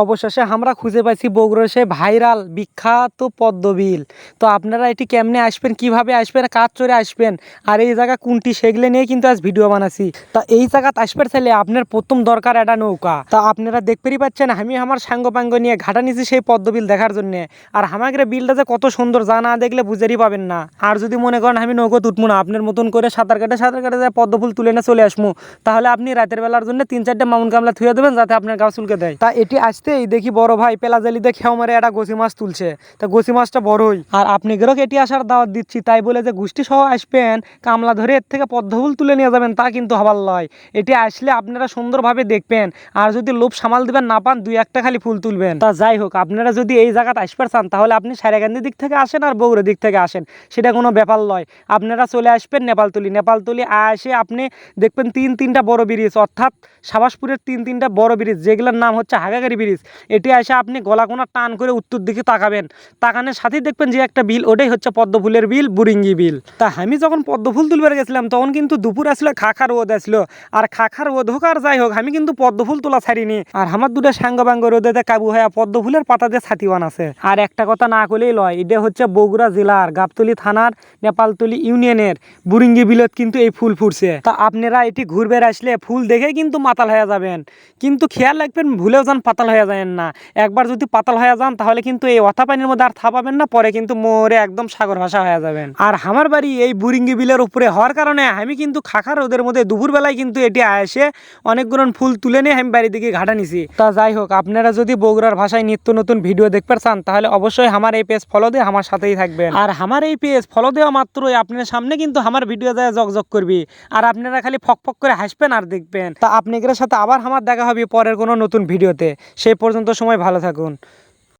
অবশেষে আমরা খুঁজে পাইছি বগুড়ার সেই ভাইরাল বিখ্যাত পদ্মবিল। তো আপনারা এটি কেমনে আসবেন, কীভাবে আসবেন কাজ চড়ে আসবেন, আর এই জায়গা কোনটি সেগুলো নিয়ে কিন্তু আজ ভিডিও বানাচ্ছি। তা এই জায়গাত আসবে চাইলে আপনার প্রথম দরকার একটা নৌকা। তা আপনারা দেখতেই পাচ্ছেন, আমি আমার সাঙ্গ পাঙ্গ নিয়ে ঘাটা নিছি সেই পদ্মবিল দেখার জন্য। আর আমাদের বিলটা যে কত সুন্দর, যা না দেখলে বুঝেরই পাবেন না। আর যদি মনে করেন আমি নৌকো তুটবো না, আপনার মতন করে সাঁতার কাটে সাঁতার কাটে যায় পদ্ম ফুল তুলে নিয়ে চলে আসব তাহলে আপনি রাতের বেলার জন্য তিন চারটে মামুন কামলা থুয়ে দেবেন, যাতে আপনার গা চুলকে দেয়। তা এটি আসতেই দেখি বড় ভাই পেলা পেলাজালিতে খেও মারে একটা গোসি মাছ তুলছে। তা গোসি মাছটা বড়ই। আর আপনি গেরক এটি আসার দাওয়াত দিচ্ছি, তাই বলে যে গোষ্ঠী সহ আসবেন, কামলা ধরে এর থেকে পদ্ম ফুল তুলে নিয়ে যাবেন, তা কিন্তু হবার লয়। এটি আসলে আপনারা সুন্দরভাবে দেখবেন, আর যদি লোভ সামাল দিবেন না পান, দুই একটা খালি ফুল তুলবেন। তা যাই হোক, আপনারা যদি এই জায়গাতে আসতে চান, তাহলে আপনি সারেগান্দির দিক থেকে আসেন আর বগুড়ার দিক থেকে আসেন। সেটা কোনো ব্যাপার নয় আপনারা চলে আসবেন নেপালতলি। নেপালতলি আসে আপনি দেখবেন তিন তিনটা বড় ব্রিজ, অর্থাৎ সাবাসপুরের তিন তিনটা বড় ব্রিজ, যেগুলোর নাম হচ্ছে হাগাগারি ব্রিজ। এটি এসে আপনি গলাকোনা টান করে উত্তর দিকে তাকাবেন। তাকানোর সাথেই দেখবেন যে একটা বিল, ওটাই হচ্ছে পদ্ম ফুলের বিল, বুরিঙ্গি বিল। তা আমি যখন পদ্ম ফুল তুলবার গেছিলাম, তখন কিন্তু দুপুর আসলো খাখার রোদ আসলো। আর খাখার রোদ হোক আর যাই হোক, আমি কিন্তু পদ্ম ফুল তোলা ছাড়িনি। আর আমার দুটো সাঙ্গ বাঙ্গ রোদেতে কাবু হয়ে পদ্ম ফুলের পাতা দিয়ে ছাতি বানাছে আর একটা কথা না করলেই লয়, এটা হচ্ছে বগুড়া জেলার গাবতলি থানার নেপালতলি ইউনিয়নের বুরিঙ্গি বিলত কিন্তু এই ফুল ফুটছে। তা আপনারা এটি ঘুরবে আসলে ফুল দেখে কিন্তু মাতাল হয়ে যাবেন। কিন্তু খেয়াল রাখবেন, ভুলেও যান, পাতাল হয়ে যাবেন না। একবার যদি পাতাল হয়ে যান, তাহলে কিন্তু এই অথা পানির মধ্যে আর থাপাবেন না, পরে কিন্তু মোরে একদম সাগর ভাষা হয়ে যাবেন। আর আমার বাড়ি এই বুরিঙ্গি বিলের উপরে হওয়ার কারণে আমি কিন্তু খাখার রোদের মধ্যে দুপুরবেলায় কিন্তু এটি এসে অনেকগুলো ফুল তুলে নিয়ে আমি বাড়ির দিকে ঘাটা নিছি। তা যাই হোক, আপনারা যদি বগুড়ার ভাষায় নিত্য নতুন ভিডিও দেখতে চান, তাহলে অবশ্যই আমার এই পেজ ফলো দিয়ে আমার সাথেই থাকবেন। আর আমার এই পেজ ফলো দেওয়া মাত্রই আপনার সামনে কিন্তু আমার ভিডিও যায় জকজক করবি। আর আপনারা খালি ফক ফক করে হাসবেন আর দেখবেন। তা আপনাদের সাথে আবার আমার দেখা হবে পরের কোনো নতুন ভিডিওতে। সেই পর্যন্ত সময় ভালো থাকুন।